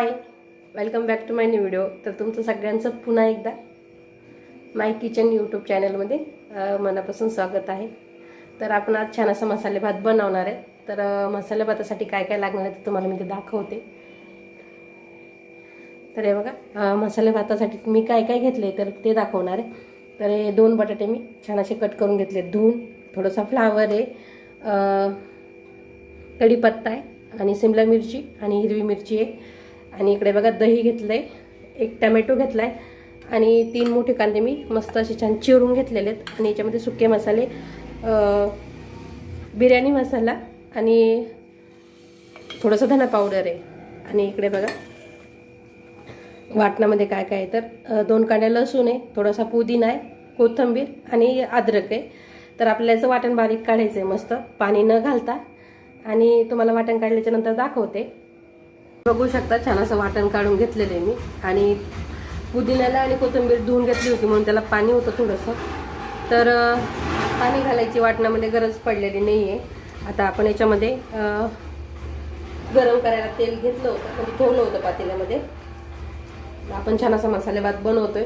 Hi welcome back to my new video तर तुमचं सगळ्यांचं पुन्हा एकदा माय किचन यूट्यूब चॅनलमध्ये मनापासून स्वागत आहे. तर आपण आज छान असा मसाले भात बनवणार आहे. तर मसाले भातासाठी काय काय लागणार आहे ते तुम्हाला मी ते दाखवते. तर हे बघा मसाले भातासाठी मी काय काय घेतले तर ते दाखवणार आहे. तर हे दोन बटाटे मी छान असे कट करून घेतले धुवून थोडंसं फ्लावर आहे कढीपत्ता आहे आणि सिमला मिरची आणि हिरवी मिरची आहे. आणि इकडे बघा दही घेतलं आहे एक टमॅटो घेतला आहे आणि तीन मोठे कांदे मी मस्त असे छान चिरून घेतलेले आहेत. आणि याच्यामध्ये सुके मसाले बिर्याणी मसाला आणि थोडंसं धना पावडर आहे. आणि इकडे बघा वाटणामध्ये काय काय आहे तर दोन कांड्या लसूण आहे थोडासा पुदिना आहे कोथिंबीर आणि अद्रक आहे. तर आपल्याचं वाटण बारीक काढायचं आहे मस्त पाणी न घालता. आणि तुम्हाला वाटण काढल्याच्यानंतर दाखवते. बघू शकता छान असं वाटण काढून घेतलेलं आहे मी. आणि पुदिन्याला आणि कोथिंबीर धुवून घेतली होती म्हणून त्याला पाणी होतं थोडंसं. तर पाणी घालायची वाटणामध्ये गरज पडलेली नाही आहे आता आपण याच्यामध्ये गरम करायला तेल घेतलं होतं म्हणजे ठेवलं होतं पातेल्यामध्ये. आपण छान असा मसाले भात बनवतोय.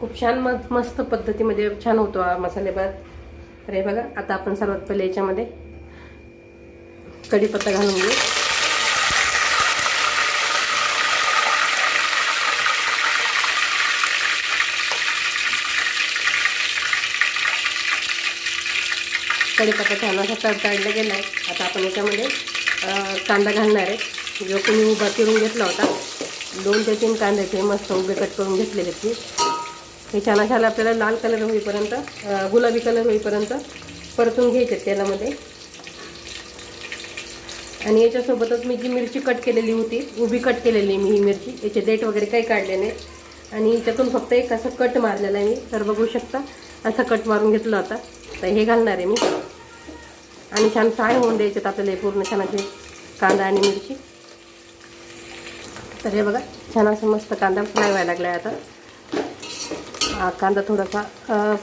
खूप छान म मस्त पद्धतीमध्ये छान होतो हा मसाले भात बघा आता आपण सर्वात पहिले याच्यामध्ये कढीपत्ता घालून घेऊ. कढीपत्ता छान असा तडतडला गेला आहे आता आपण याच्यामध्ये कांदा घालणार आहे. जो तुम्ही उभा चिरून घेतला होता दोन ते तीन कांदे ते मस्त उभे कट करून घेतलेले ते हे छान अशा आपल्याला लाल कलर होईपर्यंत गुलाबी कलर होईपर्यंत परतून घ्यायचे तेलामध्ये. आणि याच्यासोबतच मी जी मिरची कट केलेली होती उभी कट केलेली मी ही मिरची याचे देठ वगैरे काही काढले नाही. आणि याच्यातून फक्त एक असं कट मारलेला आहे मी. तर बघू शकता असं कट मारून घेतला होता. तर हे घालणार आहे मी. आणि छान फ्राय होऊन द्यायचे आपल्याला हे पूर्ण छान असे कांदा आणि मिरची. तर हे बघा छान असं मस्त कांदा फ्राय व्हायला लागला आहे आता कांदा थोडासा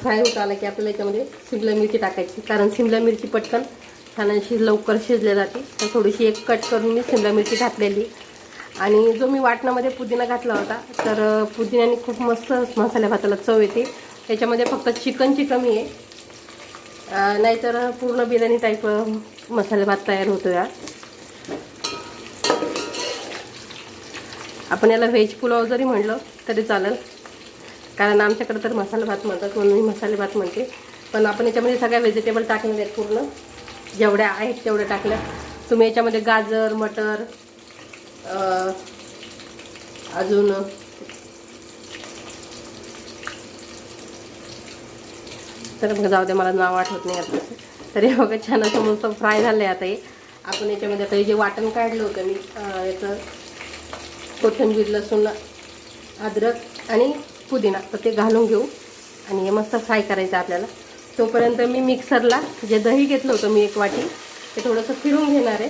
फ्राय होत आला की आपल्याला याच्यामध्ये शिमला मिरची टाकायची. कारण शिमला मिरची पटकन छान अशी लवकर शिजल्या जाते. तर थोडीशी एक कट करून मी शिमला मिरची घातलेली. आणि जो मी वाटणामध्ये पुदिना घातला होता तर पुदिन्याने खूप मस्त मसाल्या भाताला चव येते. त्याच्यामध्ये फक्त चिकनची कमी आहे. नाहीतर पूर्ण बिर्याणी टाईप मसाले भात तयार होतो या आपण याला व्हेज पुलाव जरी म्हणलं तरी चालेल. कारण आमच्याकडे तर मसाला भात म्हणतात म्हणून मी मसाले भात म्हणते. पण आपण याच्यामध्ये सगळ्या व्हेजिटेबल टाकणार आहेत पूर्ण. जेवढ्या आहेत तेवढ्या टाकल्या. तुम्ही याच्यामध्ये गाजर मटर अजून तर मग जाऊ दे मला नाव आठवत नाही आता. तर हे बघा छान असं मस्त फ्राय झालं आहे आता हे. आपण याच्यामध्ये आता हे जे वाटण काढलं होतं मी याचं कोथिंबीर लसूण अद्रक आणि पुदिना तर ते घालून घेऊ. आणि हे मस्त फ्राय करायचं आपल्याला. तोपर्यंत मी मिक्सरला जे दही घेतलं होतं मी एक वाटी ते थोडंसं फिरून घेणार आहे.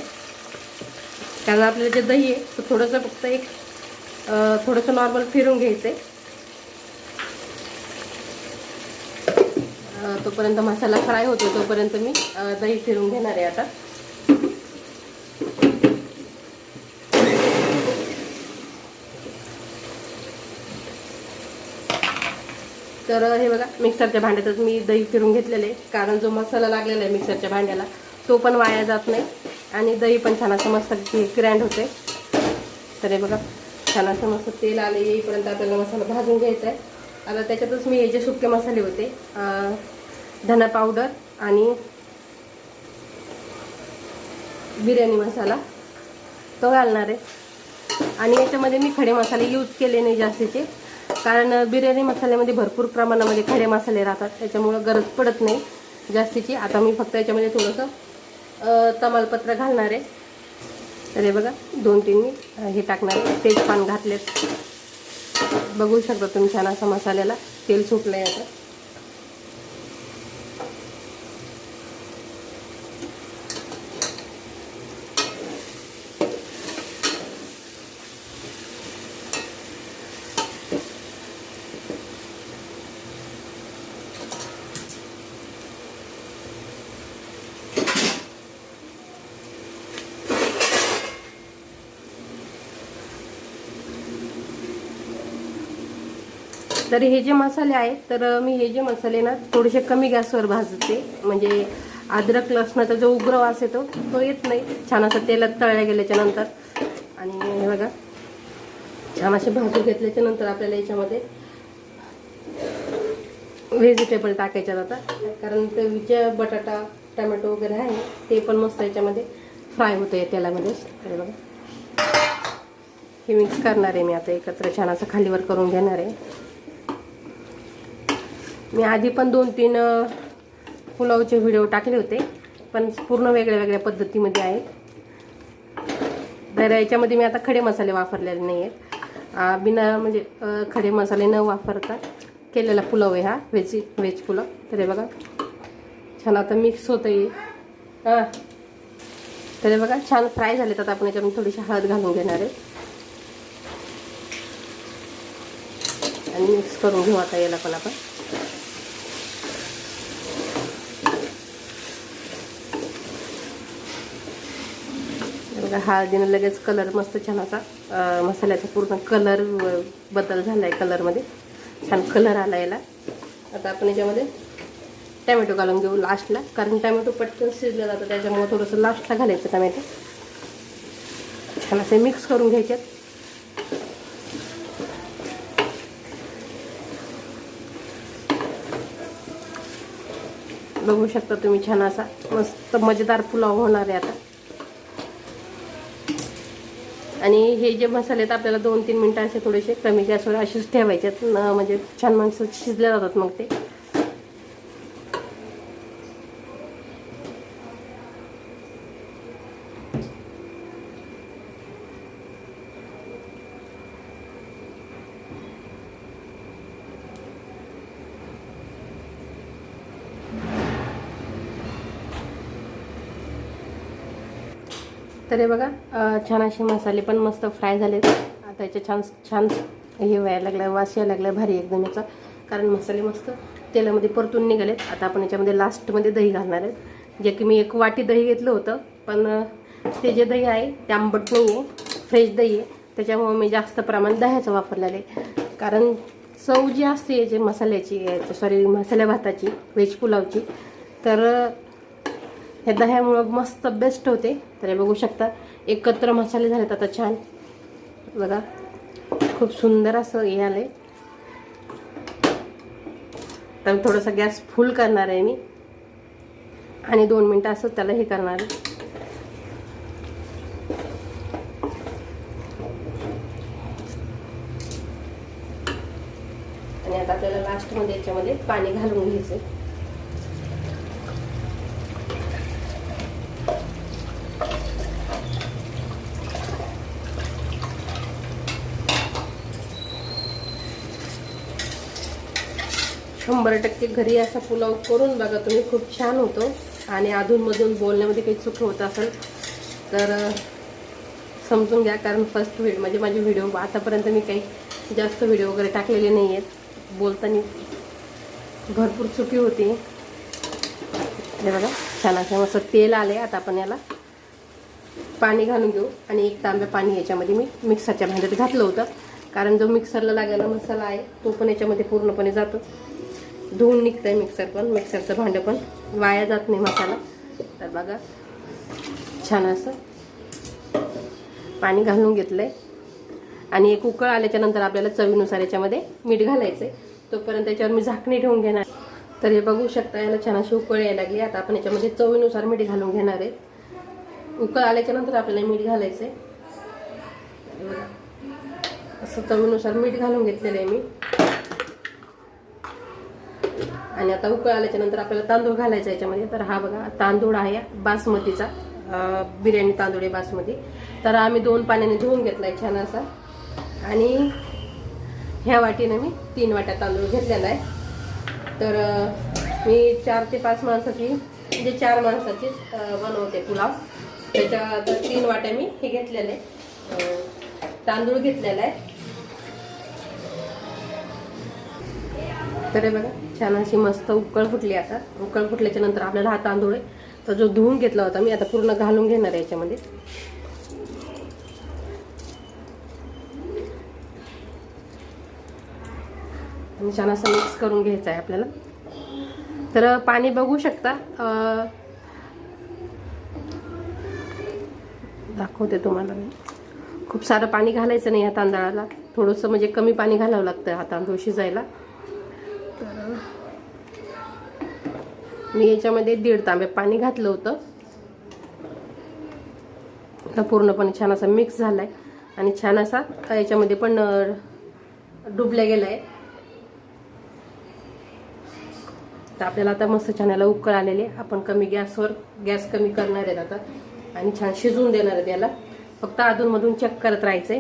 कारण आपल्याला जे दही आहे ते थोडंसं फक्त एक थोडंसं नॉर्मल फिरून घ्यायचं आहे तोपर्यंत मसाला फ्राय होतो तोपर्यंत मी दही फिरून घेणार आहे आता. तर हे बघा मिक्सरच्या भांड्यातच मी दही फिरून घेतलेलं आहे. कारण जो मसाला लागलेला आहे मिक्सरच्या भांड्याला तो पण वाया जात नाही. आणि दही पण छान असं मस्त ग्रँड होते तर हे बघा छान असं मस्त तेल आले येईपर्यंत आपल्याला मसाला भाजून घ्यायचा आहे. आता त्याच्यातच मी हे जे सुके मसाले होते धना पावडर आणि बिर्याणी मसाला तो घालणार आहे. आणि याच्यामध्ये मी खडे मसाले यूज केले नाही जास्तीचे. कारण बिर्याणी मसाल्यामध्ये भरपूर प्रमाणामध्ये खडे मसाले राहतात. त्याच्यामुळं गरज पडत नाही जास्तीची. आता मी फक्त याच्यामध्ये थोडंसं तमालपत्र घालणार आहे. तर हे बघा दोन तीन मी हे टाकणार आहे. तेजपान घातलेत. बघू शकता तुम्ही छान असं मसाल्याला. तेल सुटलं आहे आता. तर हे जे मसाले आहेत तर मी हे जे मसाले ना थोडेसे कमी गॅसवर भाजते. म्हणजे अद्रक लसणाचा जो उग्र वास येतो तो येत नाही. छान असं तेलात तळल्या गेल्याच्यानंतर. आणि हे बघा छान असे भाजून घेतल्याच्या नंतर आपल्याला याच्यामध्ये व्हेजिटेबल टाकायच्या जातात कारण ते जे बटाटा टमॅटो वगैरे आहे ते पण मस्त याच्यामध्ये फ्राय होतं या तेलामध्येच हे बघा. हे मिक्स करणार आहे मी आता एकत्र. छान असं खालीवर करून घेणार आहे. मी आधी पण दोन तीन पुलावचे व्हिडिओ टाकले होते पण पूर्ण वेगळ्या वेगळ्या पद्धतीमध्ये आहेत. तर याच्यामध्ये मी आता खडे मसाले वापरलेले नाही आहेत बिना म्हणजे खडे मसाले न वापरता केलेला पुलाव आहे हा व्हेज व्हेज पुलाव. तर हे बघा छान आता मिक्स होतं आहे हां. तर हे बघा छान फ्राय झाले तर आपण याच्यामध्ये थोडीशी हळद घालून घेणार आहे. आणि मिक्स करून घेऊ आता याला पण आपण. बघा हळदीनं लगेच कलर मस्त छान असा मसाल्याचा पूर्ण कलर बदल झाला आहे कलरमध्ये छान कलर आला याला. आता आपण याच्यामध्ये टॅमॅटो घालून घेऊ लास्टला कारण टॅमॅटो पटकन शिजलं जातं त्याच्यामुळे थोडंसं लास्टला घालायचं टॅमॅटो छान असे मिक्स करून घ्यायच्यात बघू शकता तुम्ही छान असा मस्त मजेदार पुलाव होणार आहे आता. आणि हे जे मसाले आहेत आपल्याला दोन तीन मिनटं असे थोडेसे कमी गॅसवर असेच ठेवायचे आहेत. म्हणजे छान माणसं शिजले जातात मग ते. तर हे बघा छान असे मसाले पण मस्त फ्राय झालेत. आता याचे छान छान हे व्हायला लागलं वास यायला लागला भारी एकदम याचा. कारण मसाले मस्त तेलामध्ये परतून निघालेत. आता आपण याच्यामध्ये लास्टमध्ये दही घालणार आहेत. जे की मी एक वाटी दही घेतलं होतं पण ते जे दही आहे ते आंबट नाही आहे फ्रेश दही आहे. त्याच्यामुळे मी जास्त प्रमाणात दह्याचं वापरलेलं आहे. कारण चव जी असते याची मसाल्याची सॉरी मसाल्या भाताची व्हेज पुलावची तर ह्या हे दह्यामुळं मस्त बेस्ट होते. तर हे बघू शकता एकत्र मसाले झालेत आता छान. बघा खूप सुंदर असं हे आलं तर थोडासा गॅस फुल करणार आहे मी. आणि दोन मिनटं असं त्याला हे करणार आहे. आणि आता आपल्याला लास्टमध्ये याच्यामध्ये पाणी घालून घ्यायचं शंभर टक्के घरी असा पुलाव करून बघा तुम्ही खूप छान होतो. आणि अधूनमधून बोलण्यामध्ये काही चूक होत असेल तर समजून घ्या. कारण फर्स्ट व्हिडिओ म्हणजे माझे व्हिडिओ आतापर्यंत मी काही जास्त व्हिडिओ वगैरे टाकलेले नाही आहेत बोलताना भरपूर चुकी होती. हे बघा छान असं मस्त तेल आले. आता आपण याला पाणी घालून घेऊ. आणि एक तांब्या पाणी याच्यामध्ये मी मिक्सरच्या भांड्यात घातलं होतं. कारण जो मिक्सरला लागायला मसाला आहे तो पण याच्यामध्ये पूर्णपणे जातो. धुवून निघतं आहे मिक्सर पण. मिक्सरचं भांडं पण वाया जात नाही मसाला. तर बघा छान असं पाणी घालून घेतलं आहे आणि एक उकळ आल्याच्यानंतर आपल्याला चवीनुसार याच्यामध्ये मीठ घालायचं आहे तोपर्यंत त्याच्यावर मी झाकणी ठेवून घेणार. तर हे बघू शकता याला छान अशी उकळ यायला लागली. आता आपण याच्यामध्ये चवीनुसार मीठ घालून घेणार आहे. उकळ आल्याच्यानंतर आपल्याला मीठ घालायचं आहे असं चवीनुसार मीठ घालून घेतलेलं आहे मी. आणि आता उकळ नंतर आपल्याला तांदूळ घालायचा याच्यामध्ये. तर हा बघा तांदूळ आहे बासमतीचा. बिर्याणी तांदूळ आहे बासमती. तर आम्ही दोन पाण्याने धुवून घेतला आहे छान असा. आणि ह्या वाटीनं मी तीन वाट्या तांदूळ घेतलेला आहे. तर मी चार ते पाच माणसाची म्हणजे चार माणसाचीच बनवते पुलाव. त्याच्या तर तीन वाट्या मी हे घेतलेले आहे तांदूळ घेतलेला आहे. तर हे बघा छान अशी मस्त उकळ फुटली आता. उकळ फुटल्याच्या नंतर आपल्याला हा तांदूळ आहे. तर जो धुवून घेतला होता मी आता पूर्ण घालून घेणार आहे याच्यामध्ये. आणि छान असं मिक्स करून घ्यायचं आहे आपल्याला. तर पाणी बघू शकता. दाखवते तुम्हाला मी. खूप सारं पाणी घालायचं नाही या तांदळाला. थोडंसं म्हणजे कमी पाणी घालावं लागतं हा तांदूळ शिजायला. मी याच्यामध्ये दीड तांबे पाणी घातलं होतं. आता पूर्णपणे छान असा मिक्स झाला आहे आणि छान असा याच्यामध्ये पण डुबल्या गेला आहे तर आपल्याला आता मस्त छान याला उकळ आलेले आपण कमी गॅसवर गॅस कमी करणार आहेत आता. आणि छान शिजवून देणार आहेत याला. फक्त अधूनमधून चेक करत राहायचंय.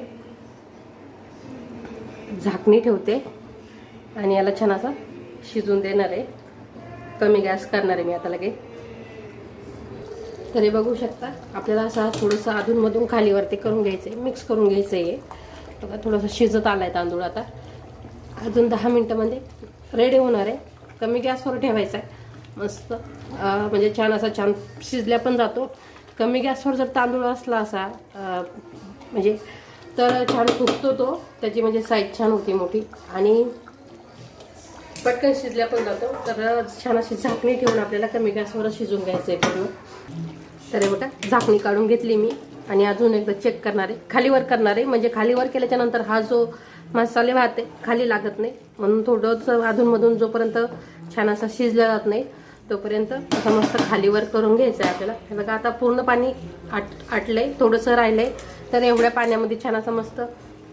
झाकणी ठेवते. आणि याला छान असा शिजवून देणार आहे. कमी गॅस करणार आहे मी आता लगे. तरी बघू शकता. आपल्याला असं थोडंसं अधूनमधून खालीवरती करून घ्यायचं आहे मिक्स करून घ्यायचं आहे बघा थोडंसं शिजत आला आहे तांदूळ आता. अजून दहा मिनटामध्ये रेडी होणार आहे. कमी गॅसवर ठेवायचा आहे मस्त म्हणजे छान असा छान शिजल्या पण जातो. कमी गॅसवर जर तांदूळ असला असा म्हणजे तर छान फुगतो तो. त्याची म्हणजे साईज छान होती मोठी. आणि पटकन शिजल्या पण जातो. तर छान अशी झाकणी ठेवून आपल्याला कमी गॅसवर शिजून घ्यायचं आहे पूर्ण. तर हे बघा झाकणी काढून घेतली मी. आणि अजून एकदा चेक करणार आहे. खालीवर करणार आहे. म्हणजे खालीवर केल्याच्यानंतर हा जो मसाले भात आहे खाली लागत नाही. म्हणून थोडंसं अधूनमधून जोपर्यंत छान असा शिजला जात नाही तोपर्यंत असं मस्त खालीवर करून घ्यायचं आहे आपल्याला. हे बघा आता पूर्ण पाणी आट आटलंय. थोडंसं राहिलंय. तर एवढ्या पाण्यामध्ये छान असं मस्त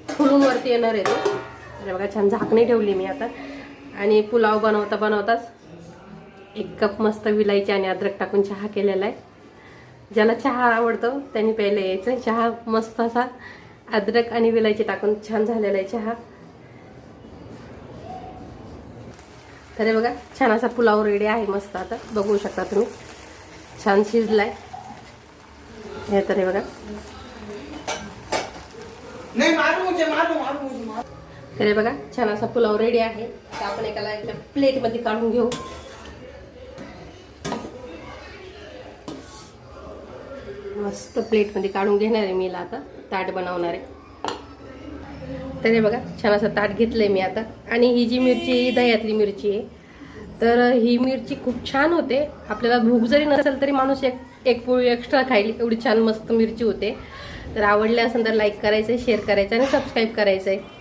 फुलून वरती येणार आहे ते. बघा छान झाकणी ठेवली मी आता. आणि पुलाव बनवता बनवताच एक कप मस्त विलायची आणि अद्रक टाकून चहा केलेला आहे. ज्याला चहा आवडतो त्यांनी प्यायला यायचं. चहा मस्त असा अद्रक आणि विलायची टाकून छान झालेला आहे चहा. तर बघा छान असा पुलाव रेडी आहे मस्त आता. बघू शकता तुम्ही. छान शिजलाय. हे तर बघा. तर हे बघा छान असा पुलाव रेडी आहे. तर आपण एकाला एका प्लेटमध्ये काढून घेऊ. मस्त प्लेटमध्ये काढून घेणार आहे मीला आता. ताट बनवणार आहे. तर हे बघा छान असं ताट घेतलं आहे मी आता. आणि ही जी मिरची आहे, ही दह्यातली मिरची आहे. तर ही मिरची खूप छान होते. आपल्याला भूक जरी नसेल तरी माणूस एक एक पोळी एक्स्ट्रा खाईल. एवढी छान मस्त मिरची होते. तर आवडले असेल तर लाईक करायचं शेअर करायचं आणि सबस्क्राईब करायचं आहे